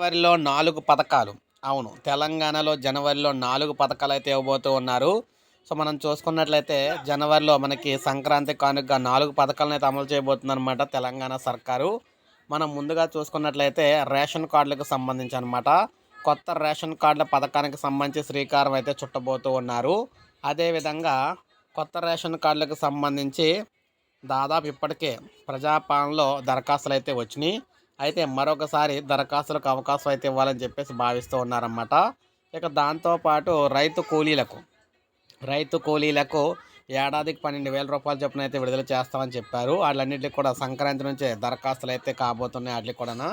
జనవరిలో నాలుగు పథకాలు. అవును తెలంగాణలో జనవరిలో నాలుగు పథకాలు అయితే ఇవ్వబోతూ ఉన్నారు. సో మనం చూసుకున్నట్లయితే జనవరిలో మనకి సంక్రాంతి కానుక నాలుగు పథకాలను అయితే అమలు చేయబోతుందన్నమాట తెలంగాణ సర్కారు. మనం ముందుగా చూసుకున్నట్లయితే రేషన్ కార్డులకు సంబంధించి అనమాట కొత్త రేషన్ కార్డుల పథకానికి సంబంధించి శ్రీకారం అయితే చుట్టబోతూ ఉన్నారు. అదేవిధంగా కొత్త రేషన్ కార్డులకు సంబంధించి దాదాపు ఇప్పటికే ప్రజాపాలనలో దరఖాస్తులు అయితే వచ్చినాయి. అయితే మరొకసారి దరఖాస్తులకు అవకాశం అయితే ఇవ్వాలని చెప్పేసి భావిస్తూ ఉన్నారన్నమాట. ఇక దాంతోపాటు రైతు కూలీలకు రైతు కూలీలకు ఏడాదికి పన్నెండు వేల రూపాయల చొప్పున అయితే విడుదల చేస్తామని చెప్పారు. వాళ్ళన్నింటికి కూడా సంక్రాంతి నుంచే దరఖాస్తులు అయితే కాబోతున్నాయి వాటికి కూడా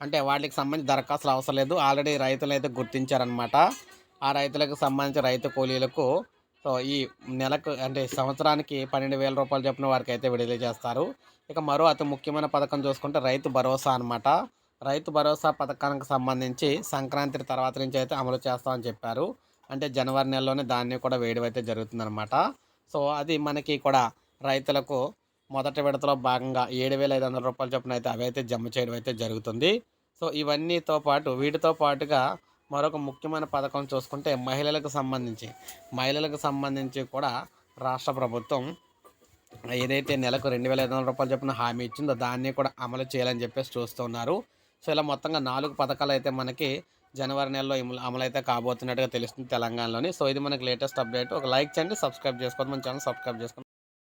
అంటే వాటికి సంబంధించి దరఖాస్తులు అవసరం లేదు. ఆల్రెడీ రైతులు అయితే గుర్తించారనమాట ఆ రైతులకు సంబంధించి రైతు కూలీలకు ఈ నెలకు అంటే సంవత్సరానికి పన్నెండు వేల రూపాయలు చొప్పున వారికి అయితే విడుదల చేస్తారు. ఇక మరో అతి ముఖ్యమైన పథకం చూసుకుంటే రైతు భరోసా అనమాట రైతు భరోసా పథకానికి సంబంధించి సంక్రాంతి తర్వాత నుంచి అయితే అమలు చేస్తామని చెప్పారు. అంటే జనవరి నెలలోనే దాన్ని కూడా వేయడం అయితే జరుగుతుందన్నమాట. సో అది మనకి కూడా రైతులకు మొదటి విడతలో భాగంగా ఏడు వేల ఐదు వందల రూపాయల చొప్పున అయితే అవి అయితే జమ చేయడం అయితే జరుగుతుంది. సో ఇవన్నీతో పాటు వీటితో పాటుగా మరొక ముఖ్యమైన పథకం చూసుకుంటే మహిళలకు సంబంధించి మహిళలకు సంబంధించి కూడా రాష్ట్ర ప్రభుత్వం ఏదైతే నెలకు రెండు వేల ఐదు వందల రూపాయలు చొప్పున హామీ ఇచ్చిందో దాన్ని కూడా అమలు చేయాలని చెప్పేసి చూస్తున్నారు. సో ఇలా మొత్తంగా నాలుగు పథకాలు అయితే మనకి జనవరి నెలలో అమలైతే కాబోతున్నట్టుగా తెలుస్తుంది తెలంగాణలోని. సో ఇది మనకి లేటెస్ట్ అప్డేట్. ఒక లైక్ చేయండి సబ్స్క్రైబ్ చేసుకోండి. మన ఛానల్ సబ్స్క్రైబ్ చేసుకోండి.